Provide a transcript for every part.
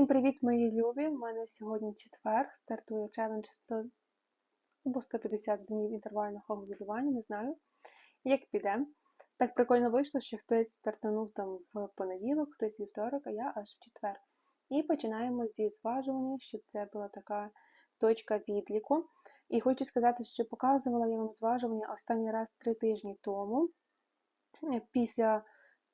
Всім привіт, мої любі! У мене сьогодні четвер, стартує челендж 100 або 150 днів інтервального голодування, не знаю, як піде. Так прикольно вийшло, що хтось стартанув там в понеділок, хтось вівторок, а я аж в четвер. І починаємо зі зважування, щоб це була така точка відліку. І хочу сказати, що показувала я вам зважування останній раз три тижні тому, після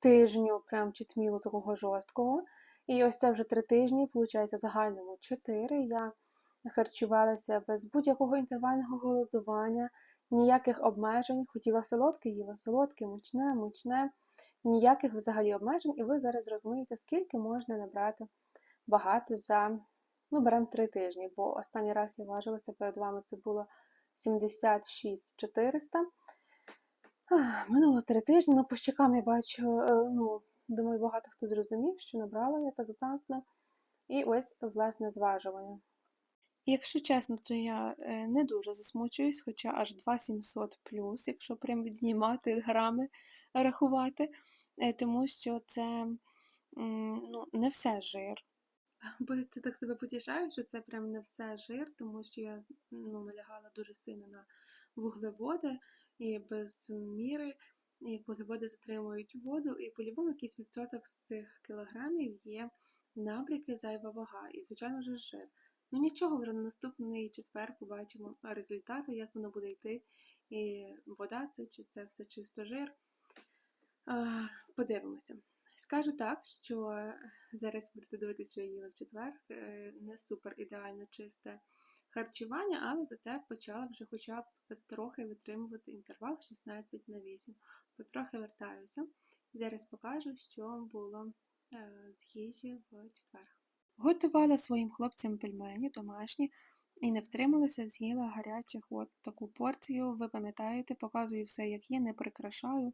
тижню прям читмілу такого жорсткого. І ось це вже три тижні, виходить, в загальному чотири. Я харчувалася без будь-якого інтервального голодування, ніяких обмежень. Хотіла солодке, їла солодке, мучне, мучне, ніяких взагалі обмежень. І ви зараз розумієте, скільки можна набрати багато за, ну, беремо три тижні, бо останній раз я важилася перед вами, це було 76 400. Минуло три тижні, ну по щекам я бачу, е, ну, Думаю, багато хто зрозумів, що набрала я так знатно. І ось, власне, зважування. Якщо чесно, то я е, не дуже засмучуюсь, хоча аж 2700 плюс, якщо прям віднімати грами рахувати, е, тому що це ну, не все жир. Бо я це так себе потішаю, що це прям не все жир, тому що я ну, налягала дуже сильно на вуглеводи і без міри і вуглеводи затримують воду, і по-любому якийсь відсоток з цих кілограмів є набряки, зайва вага, і, звичайно ж, жир. Ну нічого, вже на наступний четвер побачимо результати, як воно буде йти. І вода це чи це все чисто жир. Подивимося. Скажу так, що зараз будете дивитися, що я їла в четвер, е, не супер ідеально чисте харчування, але зате почала вже хоча б трохи витримувати інтервал 16 на 8. Потрохи вертаюся. Зараз покажу, що було е, з їжі в четвер. Готувала своїм хлопцям пельмені домашні і не втрималася, з'їла гарячих от таку порцію. Ви пам'ятаєте, показую все, як є, не прикрашаю.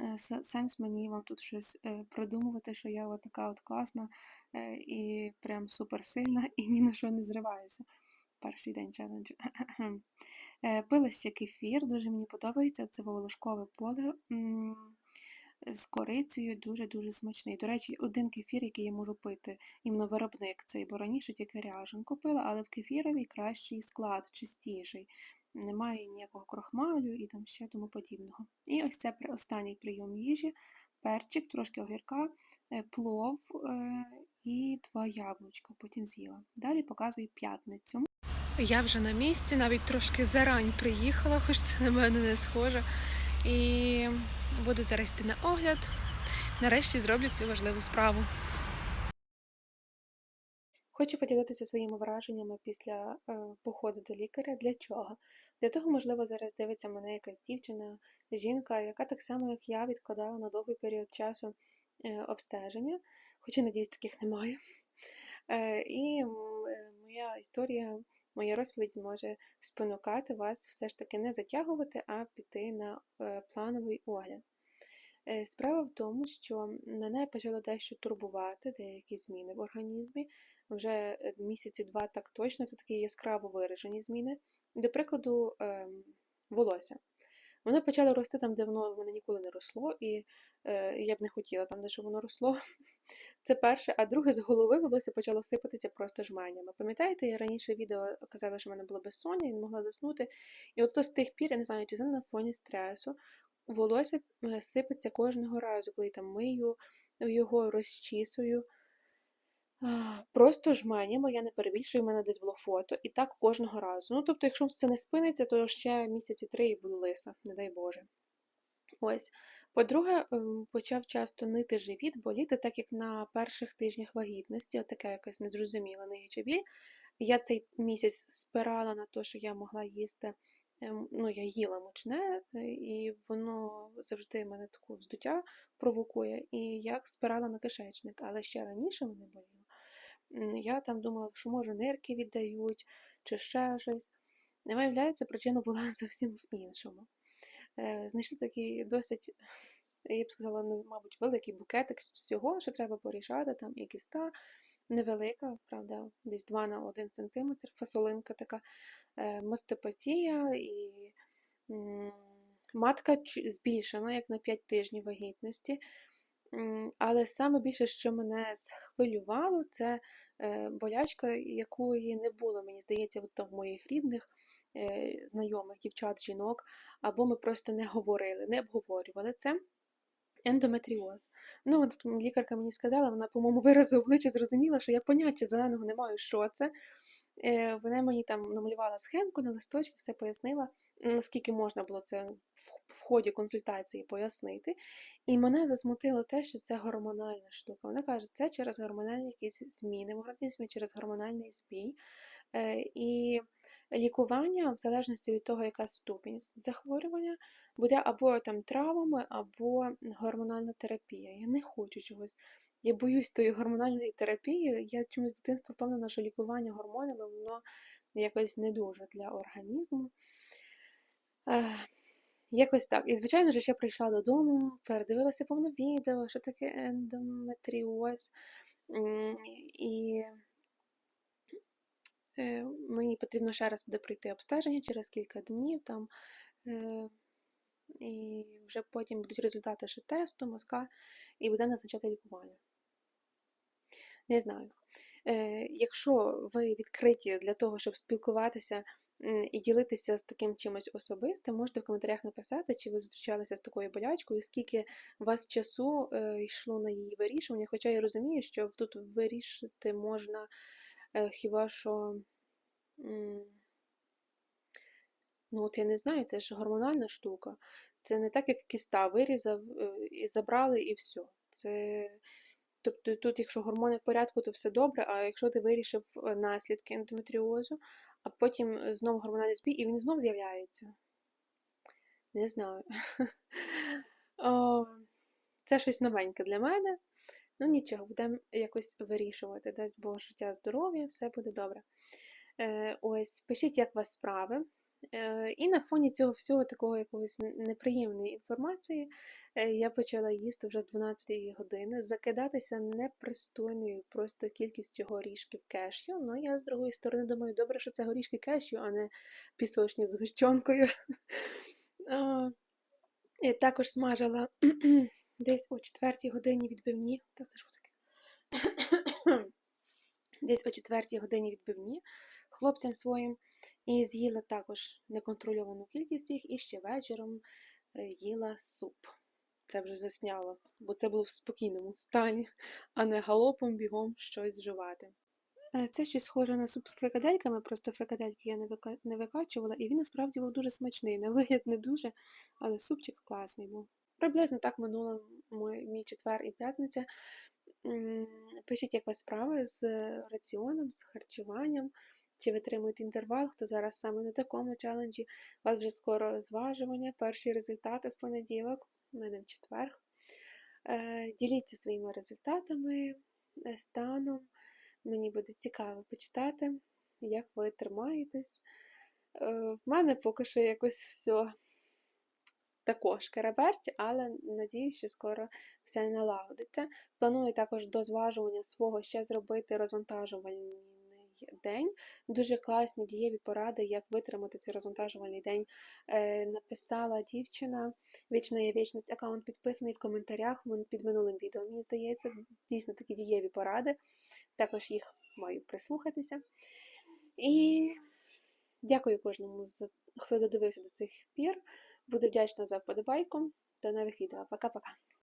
Е, сенс мені вам тут щось е, придумувати, що я от така от класна і прям суперсильна, і ні на що не зриваюся перший день челенджу. Е, Пила ще кефір, дуже мені подобається. Це волошкове поле з корицею, дуже-дуже смачний. До речі, один кефір, який я можу пити, іменно виробник цей, бо раніше тільки ряжен купила, але в кефірові кращий склад, чистіший. Немає ніякого крохмалю і там ще тому подібного. І ось це останній прийом їжі, перчик, трошки огірка, е, плов е, і два яблучка, потім з'їла. Далі показую п'ятницю. Я вже на місці, навіть трошки зарань приїхала, хоч це на мене не схоже. І буду зараз йти на огляд. Нарешті зроблю цю важливу справу. Хочу поділитися своїми враженнями після е, походу до лікаря. Для чого? Для того, можливо, зараз дивиться мене якась дівчина, жінка, яка так само, як я, відкладала на довгий період часу е, обстеження, хоча, надіюсь, таких немає. Е, і моя історія моя розповідь зможе спонукати вас все ж таки не затягувати, а піти на е, плановий огляд. Е, справа в тому, що мене почало дещо турбувати деякі зміни в організмі. Вже е, місяці два так точно, це такі яскраво виражені зміни. До прикладу, ем, волосся. Воно почало рости там, де воно в мене ніколи не росло, і е, я б не хотіла там, де що воно росло. Це перше, а друге, з голови волосся почало сипатися просто жменями. Пам'ятаєте, я раніше відео казала, що в мене було безсоння, я не могла заснути. І от то з тих пір, я не знаю, чи це на фоні стресу, волосся е, сипеться кожного разу, коли там мию, його розчісую. Просто жменями, я не перебільшую, в мене десь було фото, і так кожного разу. Ну, тобто, якщо це не спиниться, то ще місяці три і буду лиса, не дай Боже. Ось. По-друге, ем, почав часто нити живіт, боліти, так як на перших тижнях вагітності, отаке якась незрозуміла ниюча біль. Я цей місяць спирала на те, що я могла їсти, ем, ну, я їла мучне, е, і воно завжди мене таку вздуття провокує. І я спирала на кишечник, але ще раніше мене боліло. Я там думала, що може нирки віддають, чи ще щось. Не виявляється, причина була зовсім в іншому. Е, знайшли такий досить, я б сказала, ну, мабуть, великий букетик всього, що треба порішати, там і кіста невелика, правда, десь 2 на 1 см, фасолинка така, е, мастопатія і матка збільшена, як на 5 тижнів вагітності. Але саме більше, що мене схвилювало, це е, болячка, якої не було, мені здається, от в моїх рідних е, знайомих дівчат, жінок, або ми просто не говорили, не обговорювали це. Ендометріоз. Ну, от лікарка мені сказала, вона, по-моєму, виразу обличчя зрозуміла, що я поняття зеленого не маю, що це. Е, Вона мені там намалювала схемку на листочку, все пояснила, наскільки можна було це в- ході консультації пояснити. І мене засмутило те, що це гормональна штука. Вона каже, це через гормональні якісь зміни в організмі, через гормональний збій. Е, І лікування, в залежності від того, яка ступінь захворювання, буде або там травмами, або гормональна терапія. Я не хочу чогось. Я боюсь тої гормональної терапії. Я чомусь з дитинства впевнена, що лікування гормонами воно якось не дуже для організму. Ех, Якось так. І, звичайно ж, я прийшла додому, передивилася повне відео, що таке ендометріоз. І е, мені потрібно ще раз буде пройти обстеження через кілька днів там. е, І вже потім будуть результати ще тесту, мазка, і буде назначати лікування. Не знаю. Е, Якщо ви відкриті для того, щоб спілкуватися і ділитися з таким чимось особистим, можете в коментарях написати, чи ви зустрічалися з такою болячкою, скільки у вас часу е, йшло на її вирішування. Хоча я розумію, що тут вирішити можна е, хіба що. Ну, от я не знаю, це ж гормональна штука. Це не так, як кіста вирізав і забрали, і все. Це... Тобто тут, якщо гормони в порядку, то все добре, а якщо ти вирішив е, наслідки ендометріозу, а потім е, знову гормональний збій, і він знов з'являється. Не знаю. Це щось новеньке для мене. Ну нічого, будемо якось вирішувати. Дасть Бог життя, здоров'я, все буде добре. Е, Ось, пишіть, як у вас справи. Е, І на фоні цього всього такого якогось неприємної інформації е, я почала їсти вже з 12 години, закидатися непристойною просто кількістю горішків кешю. Ну, я з другої сторони думаю, добре, що це горішки кешю, а не пісочні з гущонкою. І також смажила десь о 4 годині відбивні. Та це що таке? Десь о 4 годині відбивні хлопцям своїм. І з'їла також неконтрольовану кількість їх, і ще вечором е, їла суп. Це вже засняла, бо це було в спокійному стані, а не галопом бігом щось жувати. Е, Це щось схоже на суп з фрикадельками, просто фрикадельки я не, вика... не викачувала, і він насправді був дуже смачний. На вигляд не дуже, але супчик класний був. Приблизно так минула мій, четвер і п'ятниця. Пишіть, як вас справи з раціоном, з харчуванням. Чи витримуєте інтервал, хто зараз саме на такому челенджі? У вас вже скоро зважування, перші результати в понеділок, у мене в четвер. Е, Діліться своїми результатами, е, станом. Мені буде цікаво почитати, як ви тримаєтесь. Е, В мене поки що якось все також кереберть, але надіюсь, що скоро все налагодиться. Планую також до зважування свого ще зробити розвантажувальний день. Дуже класні дієві поради, як витримати цей розвантажувальний день. Е, написала дівчина, вічна є вічність, аккаунт підписаний в коментарях під минулим відео. Мені здається, дійсно такі дієві поради. Також їх маю прислухатися. І дякую кожному, хто додивився до цих пір. Буду вдячна за вподобайку. До нових відео. Пока-пока.